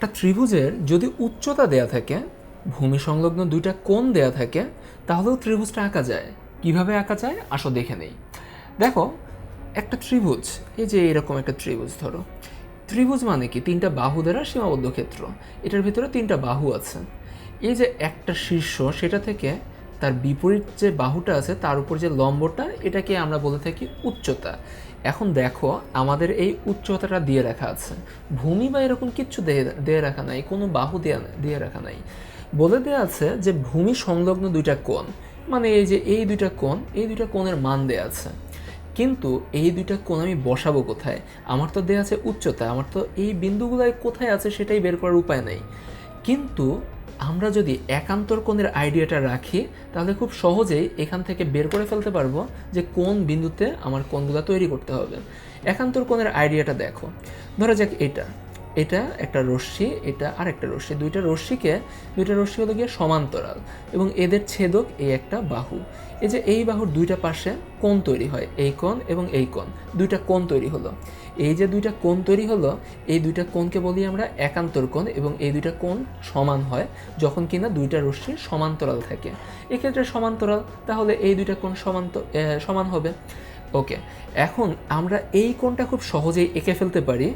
একটা ত্রিভুজের যদি উচ্চতা দেয়া থাকে, ভূমি সংলগ্ন দুইটা কোণ দেয়া থাকে, তাহলেও ত্রিভুজটা আঁকা যায়। কীভাবে আঁকা যায়? আসো দেখে নেই। দেখো, একটা ত্রিভুজ, এই যে এরকম একটা ত্রিভুজ ধরো। ত্রিভুজ মানে কি? তিনটা বাহু দ্বারা সীমাবদ্ধ ক্ষেত্র এটার ভিতরে তিনটা বাহু আছে। এই যে একটা শীর্ষ, সেটা থেকে তার বিপরীত যে বাহুটা আছে, তার উপর যে লম্বটা, এটাকে আমরা বলে থাকি উচ্চতা। এখন দেখো, আমাদের এই উচ্চতাটা দিয়ে রাখা আছে। ভূমি বা এরকম কিচ্ছু দিয়ে রাখা নাই, কোনো বাহু দেয়া দিয়ে রাখা নাই। বলে দেওয়া আছে যে ভূমি সংলগ্ন দুইটা কোণ মানে এই যে এই দুইটা কোণ, এই দুইটা কোণের মান দেয়া আছে। কিন্তু এই দুইটা কোণ আমি বসাবো কোথায়? আমার তো দেয়া আছে উচ্চতা, আমার তো এই বিন্দুগুলাই কোথায় আছে সেটাই বের করার উপায় নেই। কিন্তু আমরা যদি একান্তর কোণের আইডিয়াটা রাখি, তাহলে খুব সহজেই এখান থেকে বের করে ফেলতে পারব যে কোন বিন্দুতে আমার কোণগুলো তৈরি করতে হবে। একান্তর কোণের আইডিয়াটা দেখো। ধরা যাক এটা। এটা একটা রশ্মি এটা আর একটা রশ্মি। দুইটা রশ্মিকে দুইটা রশ্মি হলো গিয়ে সমান্তরাল এবং এদের ছেদক এই একটা বাহু। এই যে এই বাহুর দুইটা পাশে কোণ তৈরি হয় এই কোণ এবং এই কোণ দুইটা কোণ তৈরি হলো। এই যে দুইটা কোণ তৈরি হলো এই দুইটা কোণকে বলি আমরা একান্তর কোণ এবং এই দুইটা কোণ সমান হয় যখন কিনা দুইটা রশ্মি সমান্তরাল থাকে। এক্ষেত্রে সমান্তরাল তাহলে এই দুইটা কোণ সমান্ত এ, সমান হবে। ওকে এখন আমরা এই কোণটা খুব সহজেই এঁকে ফেলতে পারি।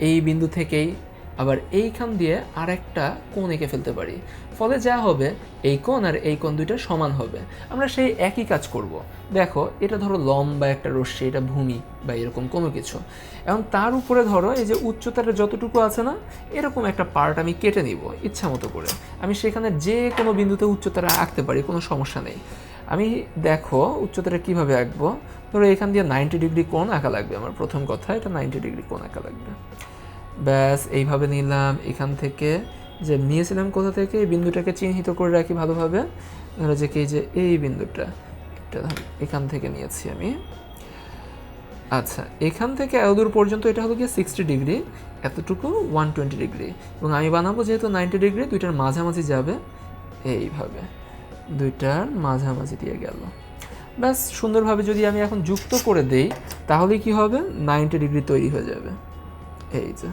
এই বিন্দু থেকেই আবার এইখান দিয়ে আরেকটা কোণ এঁকে ফেলতে পারি। ফলে যা হবে, এই কোণ আর এই কোণ দুইটা সমান হবে। আমরা সেই একই কাজ করব। দেখো, এটা ধরো লম্বা একটা রশ্মি, এটা ভূমি বা এরকম কোনো কিছু। এখন তার উপরে ধরো, এই যে উচ্চতাটা যতটুকু আছে না, এরকম একটা পার্ট আমি কেটে নিব, ইচ্ছা মতো করে। আমি সেখানে যে কোনো বিন্দুতে উচ্চতাটা আঁকতে পারি, কোনো সমস্যা নেই। আমি দেখো, উচ্চতাটা কীভাবে আঁকবো? ধরো এখান দিয়ে নাইনটি ডিগ্রি কোণ আঁকা লাগবে আমার প্রথম কথা, এটা নাইনটি ডিগ্রি কোণ আঁকা লাগবে। ব্যাস, এইভাবে নিলাম, এখান থেকে যে নিয়েছিলাম কোথা থেকে, এই বিন্দুটাকে চিহ্নিত করে রাখি ভালোভাবে। ধরো যে কি, যে এই বিন্দুটা, এটা এখান থেকে নিয়েছি আমি। আচ্ছা এখান থেকে এতদূর পর্যন্ত এটা হলো গিয়ে সিক্সটি ডিগ্রি এতটুকু ওয়ান টোয়েন্টি ডিগ্রি এবং আমি বানাবো যেহেতু নাইনটি ডিগ্রি দুইটার মাঝামাঝি যাবে, এইভাবে। দুইটার মাঝামাঝি দিয়ে গেল। ব্যাস, সুন্দরভাবে যদি আমি এখন যুক্ত করে দেই, তাহলে কি হবে? নাইনটি ডিগ্রি তৈরি হয়ে যাবে। এই যে,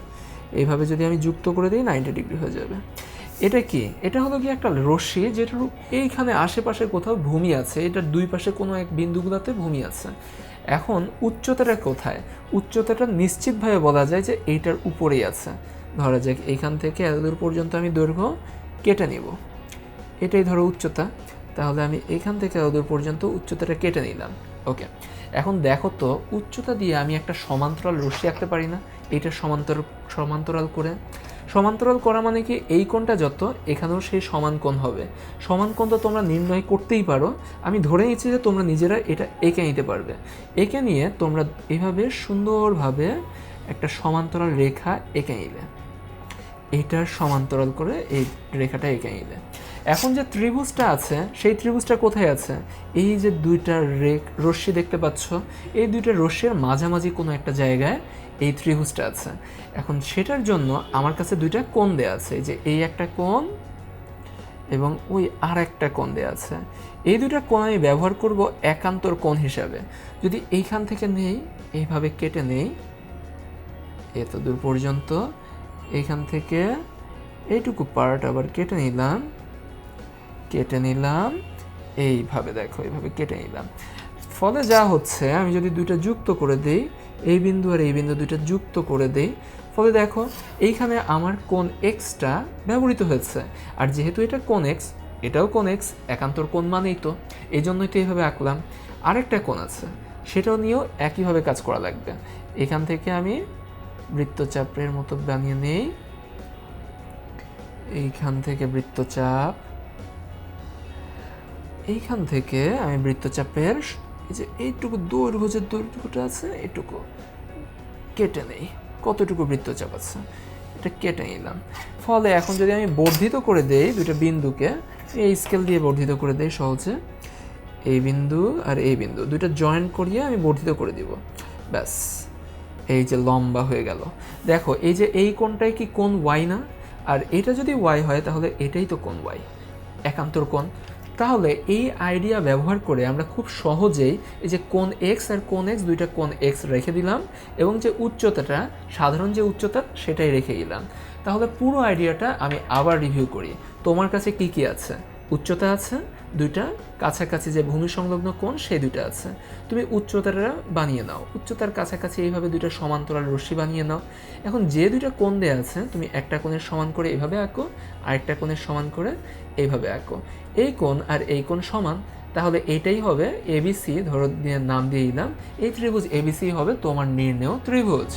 এইভাবে যদি আমি যুক্ত করে দিই, নাইনটি ডিগ্রি হয়ে যাবে। এটা কি? এটা হলো কি একটা রশ্মি যেটার এইখানে আশেপাশে কোথাও ভূমি আছে, এটার দুই পাশে কোনো এক বিন্দুগুলোতে ভূমি আছে। এখন উচ্চতাটা কোথায়? উচ্চতাটা নিশ্চিতভাবে বলা যায় যে এইটার উপরেই আছে। ধরা যাক এইখান থেকে এতদূর পর্যন্ত আমি দৈর্ঘ্য কেটে নেব। এটাই ধরো উচ্চতা। তাহলে আমি এখান থেকে ওদের পর্যন্ত উচ্চতাটা কেটে নিলাম। ওকে, এখন দেখো তো, উচ্চতা দিয়ে আমি একটা সমান্তরাল রশ্মি আঁকতে পারি না। এইটা সমান্তরাল সমান্তরাল করে, সমান্তরাল করা মানে কি? এই কোণটা যত, এখানেও সেই সমান কোণ হবে। সমান কোণ তো তোমরা নির্ণয় করতেই পারো। আমি ধরে নিচ্ছি যে তোমরা নিজেরা এটা এঁকে নিতে পারবে। এঁকে নিয়ে তোমরা এভাবে সুন্দরভাবে একটা সমান্তরাল রেখা এঁকে নিলে। এইটার সমান্তরাল করে এই রেখাটা এঁকে নিলে। এখন যে ত্রিভুজটা আছে, সেই ত্রিভুজটা কোথায় আছে? এই যে দুইটা রেক রশ্মি দেখতে পাচ্ছ, এই দুইটা রশ্মির মাঝামাঝি কোনো একটা জায়গায় এই ত্রিভুজটা আছে। এখন সেটার জন্য আমার কাছে দুইটা কোণ দেয়া আছে যে এই একটা কোণ এবং ওই আর একটা কোণ দেয়া আছে। এই দুইটা কোণ আমি ব্যবহার করব একান্তর কোণ হিসাবে। যদি এইখান থেকে নেই, এইভাবে কেটে নেই এত দূর পর্যন্ত, এইখান থেকে এইটুকু পার্ট আবার কেটে নিলাম। কেটে নিলাম। এইভাবে দেখো, এইভাবে কেটে নিলাম। ফলে যা হচ্ছে, আমি যদি দুইটা যুক্ত করে দেই, এই বিন্দু আর এই বিন্দু দুইটা যুক্ত করে দেই, ফলে দেখো, এইখানে আমার কোন এক্সটা ব্যবহৃত হয়েছে। আর যেহেতু এটা কোন এক্স এটাও কোন এক্স একান্তর কোন মানেই তো। এই জন্যই তো এইভাবে আঁকলাম। আরেকটা কোন আছে, সেটাও নিয়েও একইভাবে কাজ করা লাগবে। এখান থেকে আমি বৃত্তচাপের মতো বানিয়ে নেই। এইখান থেকে বৃত্তচাপ এইখান থেকে আমি বৃত্তচাপের এই যে এইটুকু দৈর্ঘ্য যে দৈর্ঘ্যটা আছে এইটুকু কেটে নেই। কতটুকু বৃত্তচাপ আছে? এটা কেটে নিলাম। ফলে এখন যদি আমি বর্ধিত করে দেই দুটো বিন্দুকে, এই স্কেল দিয়ে বর্ধিত করে দেই সহজে, এই বিন্দু আর এই বিন্দু, দুইটা জয়েন করিয়ে আমি বর্ধিত করে দিব। ব্যাস, এই যে লম্বা হয়ে গেল। দেখো, এই যে এই কোণটাই কি কোন ওয়াই না? আর এটা যদি ওয়াই হয়, তাহলে এটাই তো কোন ওয়াই একান্তর কোণ। তাহলে এই আইডিয়া ব্যবহার করে আমরা খুব সহজেই এই যে কোন এক্স আর কোন এক্স দুইটা কোন এক্স রেখে দিলাম এবং যে উচ্চতাটা, সাধারণ যে উচ্চতা, সেটাই রেখে দিলাম। তাহলে পুরো আইডিয়াটা আমি আবার রিভিউ করি। তোমার কাছে কি কি আছে? উচ্চতা আছে দুইটা, কাছাকাছি যে ভূমি সংলগ্ন কোণ, সেই দুইটা আছে। তুমি উচ্চতাটা বানিয়ে নাও। উচ্চতার কাছাকাছি এইভাবে দুইটা সমান্তরাল রশ্মি বানিয়ে নাও। এখন যে দুইটা কোণ দেওয়া আছে, তুমি একটা কোণের সমান করে এইভাবে আঁকো, আরেকটা কোণের সমান করে এইভাবে আঁকো। এই কোণ আর এই কোণ সমান, তাহলে এটাই হবে এবিসি ধরো দিয়ে নাম দিয়ে দিলাম। এই ত্রিভুজ এবিসি হবে তোমার নির্ণেয় ত্রিভুজ।